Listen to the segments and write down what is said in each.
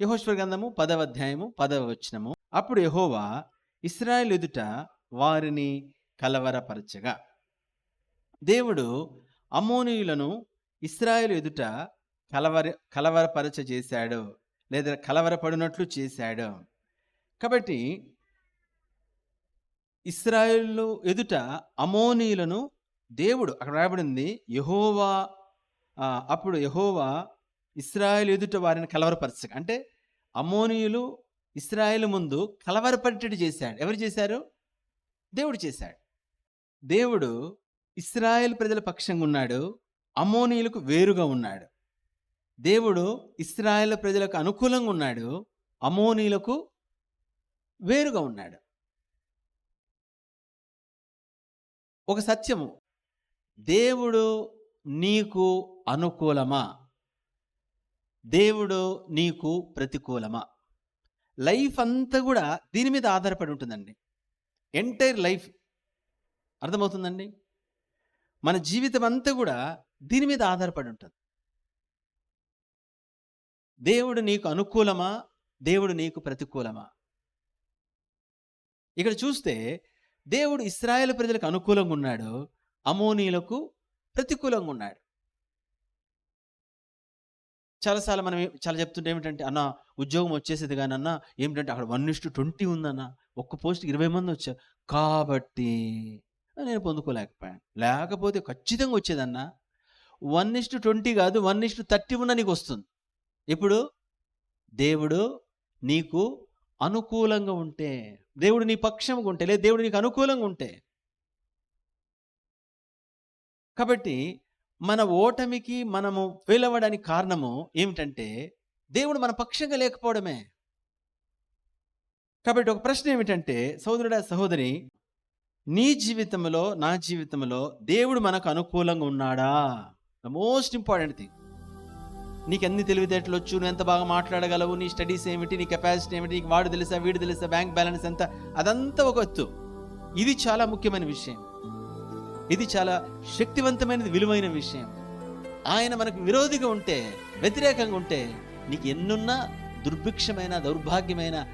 యహోశ్వర గ్రంథము పదవ అధ్యాయము పదవ వచనము. అప్పుడు యహోవా ఇస్రాయల్ ఎదుట వారిని కలవరపరచగా. దేవుడు అమోనీయులను ఇస్రాయల్ ఎదుట కలవర కలవరపరచ చేశాడు లేదా కలవరపడినట్లు చేశాడు. కాబట్టి ఇస్రాయేల్ ఎదుట అమోనీయులను దేవుడు అక్కడ రాయబడింది యహోవా అప్పుడు యహోవా ఇస్రాయేల్ ఎదుట వారిని కలవరపరచక అంటే అమోనియులు ఇస్రాయేల్ ముందు కలవరపరిటట్టు చేశాడు. ఎవరు చేశారు? దేవుడు చేశాడు. దేవుడు ఇస్రాయేల్ ప్రజల పక్షంగా ఉన్నాడు. అమోనీయులకు వేరుగా ఉన్నాడు. దేవుడు ఇస్రాయేల్ ప్రజలకు అనుకూలంగా ఉన్నాడు. అమోనీలకు వేరుగా ఉన్నాడు. ఒక సత్యము. దేవుడు నీకు అనుకూలమా? దేవుడు నీకు ప్రతికూలమా? లైఫ్ అంతా కూడా దీని మీద ఆధారపడి ఉంటుందండి. Entire life. అర్థమవుతుందండి? మన జీవితం అంతా కూడా దీని మీద ఆధారపడి ఉంటుంది. దేవుడు నీకు అనుకూలమా? దేవుడు నీకు ప్రతికూలమా? ఇక్కడ చూస్తే దేవుడు ఇస్రాయేల్ ప్రజలకు అనుకూలంగా ఉన్నాడు. అమోనీలకు ప్రతికూలంగా ఉన్నాడు. చాలాసార్లు మనం చాలా చెప్తుంటే ఏమిటంటే అన్న ఉద్యోగం వచ్చేసేది కానీ అన్న ఏమిటంటే అక్కడ వన్ ఇస్టు ట్వంటీ ఉందన్న ఒక్క పోస్ట్కి ఇరవై మంది వచ్చారు. కాబట్టి నేను పొందుకోలేకపోయాను. లేకపోతే ఖచ్చితంగా వచ్చేదన్న వన్ ఇస్టు ట్వంటీ కాదు వన్ ఇస్టు థర్టీ ఉన్న నీకు వస్తుంది. ఇప్పుడు దేవుడు నీకు అనుకూలంగా ఉంటే దేవుడు నీ పక్షంగా ఉంటే లేదా దేవుడు నీకు అనుకూలంగా ఉంటే కాబట్టి మన ఓటమికి మనము ఫెయిల్ అవ్వడానికి కారణము ఏమిటంటే దేవుడు మన పక్షంగా లేకపోవడమే. కాబట్టి ఒక ప్రశ్న ఏమిటంటే సహోదరుడా సహోదరి నీ జీవితంలో నా జీవితంలో దేవుడు మనకు అనుకూలంగా ఉన్నాడా? ద మోస్ట్ ఇంపార్టెంట్ థింగ్ నీకు అన్ని తెలివితేటలు వచ్చు నువ్వు ఎంత బాగా మాట్లాడగలవు నీ స్టడీస్ ఏమిటి నీ కెపాసిటీ ఏమిటి నీకు వాడు తెలుసా వీడు తెలుసా బ్యాంక్ బ్యాలెన్స్ ఎంత అదంతా ఒక ఎత్తు ఇది చాలా ముఖ్యమైన విషయం. ఇది చాలా శక్తివంతమైనది విలువైన విషయం. ఆయన మనకు విరోధిగా ఉంటే వ్యతిరేకంగా ఉంటే నీకు ఎన్నున్నా దుర్భిక్షమైన దౌర్భాగ్యమైన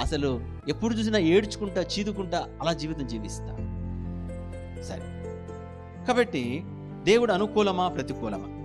అసలు ఎప్పుడు చూసినా ఏడ్చుకుంటా చీదుకుంటా అలా జీవితం జీవిస్తా సరే. కాబట్టి దేవుడు అనుకూలమా ప్రతికూలమా?